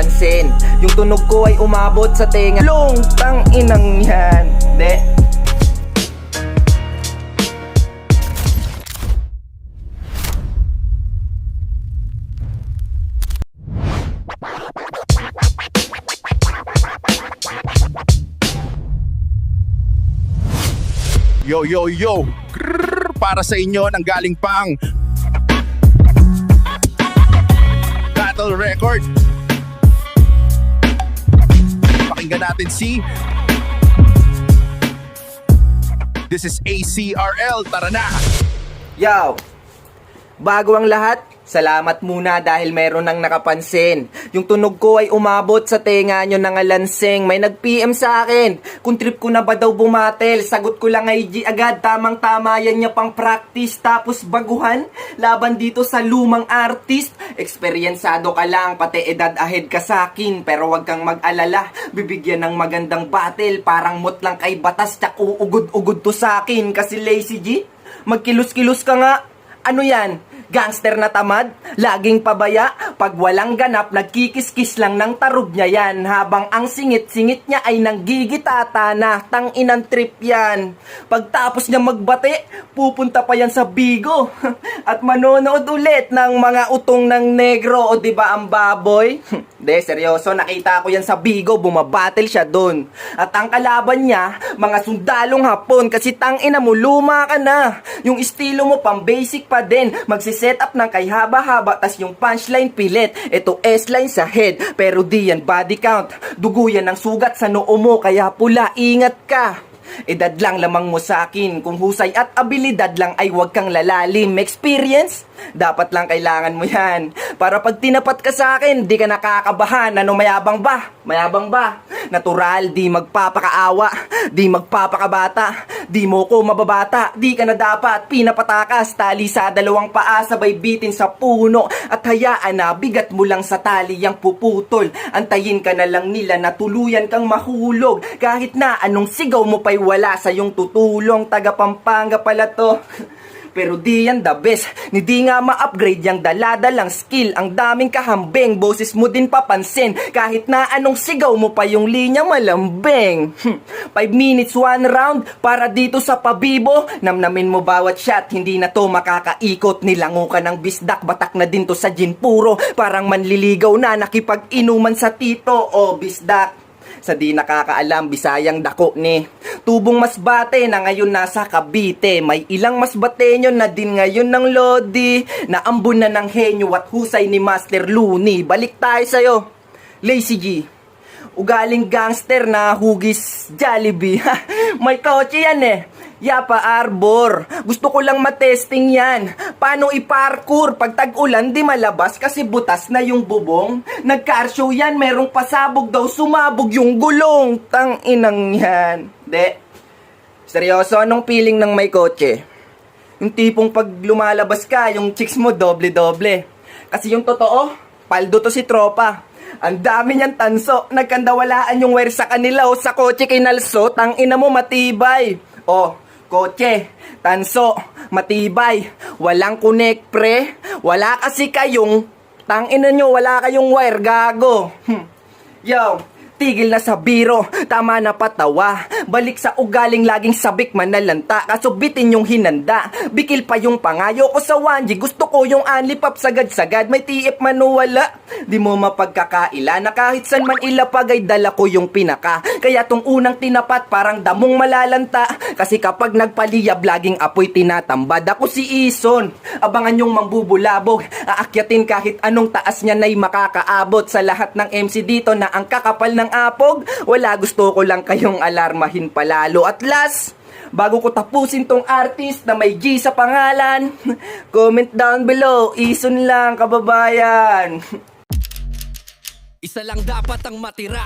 nakapansin Yung tunog ko ay umabot sa tenga Long, tang inang yan De, Yo, yo, yo! Grrr, para sa inyo nang galing pang Battle Record. Natin si This is ACRL. Tara na! Yo! Bago ang lahat, salamat muna dahil meron nang nakapansin. Yung tunog ko ay umabot sa tenga nyo ng alanseng. May nag-PM sa akin. Kung trip ko na ba daw bumatel, sagot ko lang ay G agad. Tamang-tama yan niya pang practice. Tapos baguhan, laban dito sa lumang artist. Eksperyensado ka lang, pati edad ahead ka sa akin. Pero wag kang mag-alala, bibigyan ng magandang battle. Parang mot lang kay batas, tsak uugod-ugod to sa akin. Kasi lazy G, magkilos-kilos ka nga. Ano yan? Gangster na tamad? Laging pabaya? Pag walang ganap, nagkikis-kis lang ng tarog niya yan. Habang ang singit-singit niya ay nanggigitata na. Tang inang trip yan. Pagtapos niya magbate, pupunta pa yan sa bigo. At manonood ulit ng mga utong ng negro. O di ba ang baboy? De, seryoso, nakita ko yan sa bigo. Bumabattle siya doon. At ang kalaban niya, mga sundalong hapon. Kasi tang ina mo, luma ka na. Yung estilo mo pang basic pa din. Magsiset up ng kay haba-haba. Tas yung punchline pilit. Ito S-line sa head. Pero di yan body count. Dugo yan ng sugat sa noo mo. Kaya pula, ingat ka. Edad lang lamang mo sa akin Kung husay at abilidad lang ay wag kang lalalim Experience? Dapat lang kailangan mo yan Para pag tinapat ka sa akin Di ka nakakabahan. Ano mayabang ba? Mayabang ba? Natural, di magpapakaawa Di magpapakabata Di mo ko mababata Di ka na dapat pinapatakas. Tali sa dalawang paa Sabay bitin sa puno. At hayaan na bigat mo lang sa tali Yang puputol. Antayin ka na lang nila na tuluyan kang mahulog. Kahit na anong sigaw mo pa'y wala sa iyong tutulong. Taga Pampanga pala to pero di yan the best. Ni di nga ma-upgrade yung daladalang skill. Ang daming kahambing Boses mo din papansin. Kahit na anong sigaw mo pa yung linya malambing. 5 minutes one round Para dito sa pabibo. Namnamin mo bawat shot Hindi na to makakaikot. Nilango ka ng bisdak Batak na din to sa gin puro. Parang manliligaw na Nakipag-inuman sa tito. O bisdak sa di nakakaalam, bisayang dako ni. Tubong masbate na ngayon nasa Cavite. May ilang masbatenyo na din ngayon ng Lodi. Naambun na ng henyo at husay ni Master Looney. Balik tayo sa'yo. Lazy G. Ugaling gangster na hugis Jollibee. May kotse yan eh. Yapa Arbor. Gusto ko lang matesting yan. Paano i-parkour pag tag-ulan di malabas kasi butas na yung bubong? Nag-car show yan, merong pasabog daw sumabog yung gulong. Tang inang yan. De. Seryoso, anong feeling ng may kotse? Yung tipong pag lumalabas ka, yung chicks mo doble-doble. Kasi yung totoo, paldo to si tropa. Ang dami niyang tanso, nagkandawalaan yung wire sa kanila o sa kotse kay Nalso, tang ina mo matibay. O, kotse, tanso, matibay, walang connect pre, wala kasi kayong, tang ina nyo, wala kayong wire, gago. Hmm. Yo, tigil na sa biro, tama na patawa. Balik sa ugaling laging sabik manalanta, kaso bitin yung hinanda. Bikil pa yung pangayo ko sa wanji, gusto ko yung anlipap sagad-sagad, may tiip man wala. Di mo mapagkakaila na kahit san man ilapag ay dala ko yung pinaka. Kaya tong unang tinapat parang damong malalanta, kasi kapag nagpaliyab laging apoy tinatambad. Ako si Ison, abangan yung mambubulabog, aakyatin kahit anong taas niya na'y makakaabot sa lahat ng MC dito na ang kakapal ng apog. Wala gusto ko lang kayong alarmahin palalo. At last, bago ko tapusin tong artist na may G sa pangalan, comment down below, ison lang kababayan. Isa lang dapat ang matira